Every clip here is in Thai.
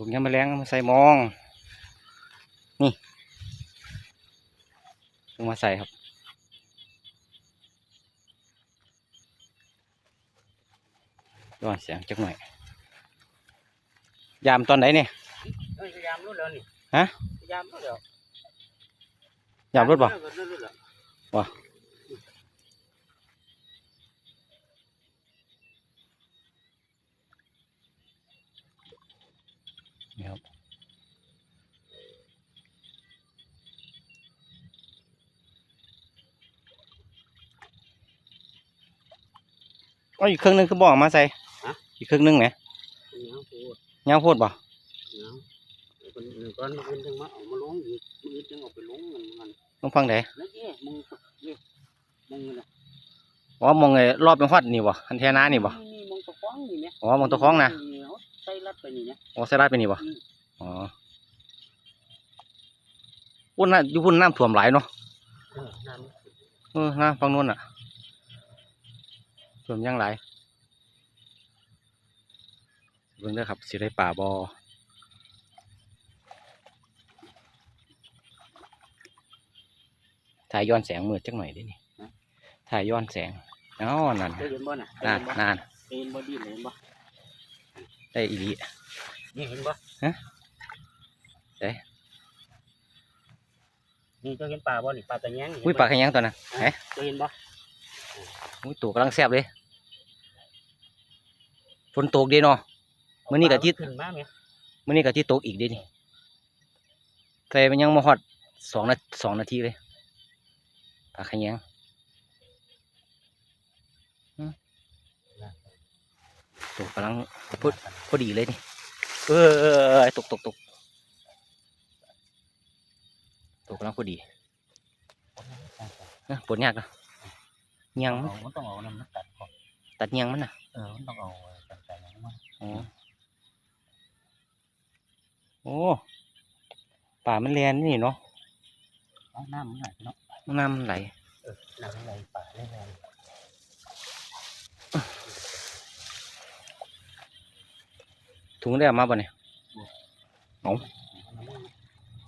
ถุงยาแมลงเอามาใส่หมอง นี่เอามาใส่ครับย้อนเสียงจักหน่อย ยามตอนไหนเนี่ยเอ้ยพยายามรู้แล้วนี่ฮะพยายามรู้แล้วยามรถบ่รู้แล้วบ่ เอาอีกเครื่องหนึงคือบอกมาใส่อีกเครื่องหนึงไหมเหนียวพูดยาวโพดบ่เหนียวคนหนึ่งก้อนมันจังมาเอามาลงอีกมือจังเอาไปลงมันมันต้องฟังไหนแล้วเย่มึงเย่มึงน่ะอ๋อมองไอ้รอบเป็นฮอดนี่บ่คันแทนานี่บ่นี่มึงตะคว้างนี่เนี่ยอ๋อมองตะคองนะเอาใส่รัดไปนี่เนี่ยอ๋อใส่ได้เป็นนี่บ่อืมอ๋อพุ่นน่ะอยู่พุ่นน้ำท่วมหลายเนาะเออนั่นเออน้ำฝั่งนู้นอะ ท่วมยังหลายเบิ่งเด้อครับสิได้ป่าบ่ถ่ายย้อนแสงมืดจักหน่อยดินี่ถ่ายย้อนแสงอ๋อนั่นเคยเห็นบ่น่ะนั่นนั่นเคยเห็นบ่ดีเลยเห็นบ่ได้อีหลีนี่เห็นบ่ฮะเด้นี่เจ้าเห็นปลาบ่นี่ปลาตะแยงนี่อุ้ยปลาขยังตัวน่ะเฮ้ยเจ้าเห็นบ่อุ้ยตัวกำลังแซ่บเลย ฝนตกเดีเนาะมื้อนี้ก็จิตขึ้นมาไหมมื่อนี้ก็ที่ตกอีกเด้นี่ใส่มันยังมาฮอดสองนาสองนาทีเลยปลาขะแยงอืมตัวกำลังพอพอดีเลยนี่เออเออเออตกตกตกตัวกำลังพอดีเอ้อปวดยากเนาะเงียงมันเอามันต้องเอาน้ำมันตัดก่อนตัดเงียงมันน่ะเออมันต้องเอา โอ้ป่ามันแลนนี่เนาะเอาน้ำมันหน่อยเนาะน้ำมันไหลเออน้ำอะไรป่าแรงถุงได้เอามาบ่เนี่ยๆ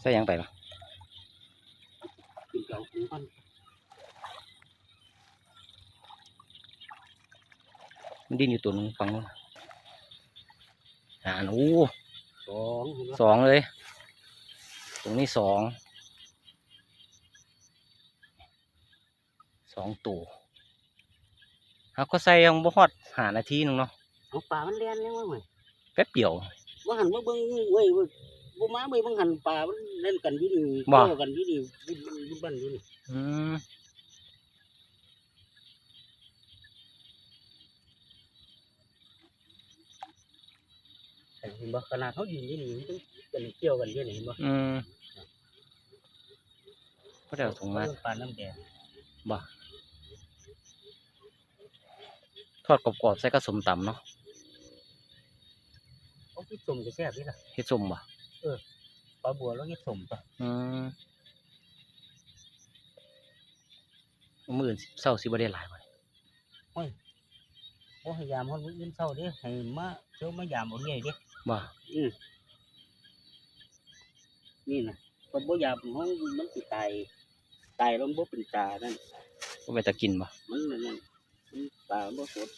ใส่หยังไปล่ะกินเก่ากินมันมันดิ้นอยู่ตัวหนึงฟังนู้น อ่าโอ้สองเห็นบ่สองเลย ตรงนี้สอง สองตัวเขาก็ใส่ยังบ่ฮอดหานาทีหนึงเนาะเอาป่ามันเลียนยังว่าไงแป๊บเดียวว่าหันมาเบิ่งเว้ยเว้ยบ่มาเบิ่งบ่หันป่ามันเล่นกันอยู่นี่บ่เล่นกันอยู่นี่บุญบุญบ้านอยู่นี่อืม เห็นบ่ขนาดเขายืนอยู่นี่มันกันเกี่ยวกันอยู่นี่เห็นบ่อืมก็ได้เอาถุงมาเรื่องปลาน้ำแดงบ่ทอดกรอบๆใส่กระสมตำเนาะเอาที่สมจะแซ่บนี่ล่ะเฮ็ดสมบ่ปลาบัวแล้วเฮ็ดสมป่ะอืมมื้ออื่นเช้าสิบ่ได้หลายบ่โอ้ให้ยามเฮามื้ออื่นเช้าเด้ให้มาเที่ยวมายามเอาเรื่อยเด้ บ่อืมนี่นะก็บ่อยากห้องมันสิตายตายแล้วมันบ่เป็นตานั่นบ่ไปตะกินบ่มันนั่นนั่นมันตาบ่สด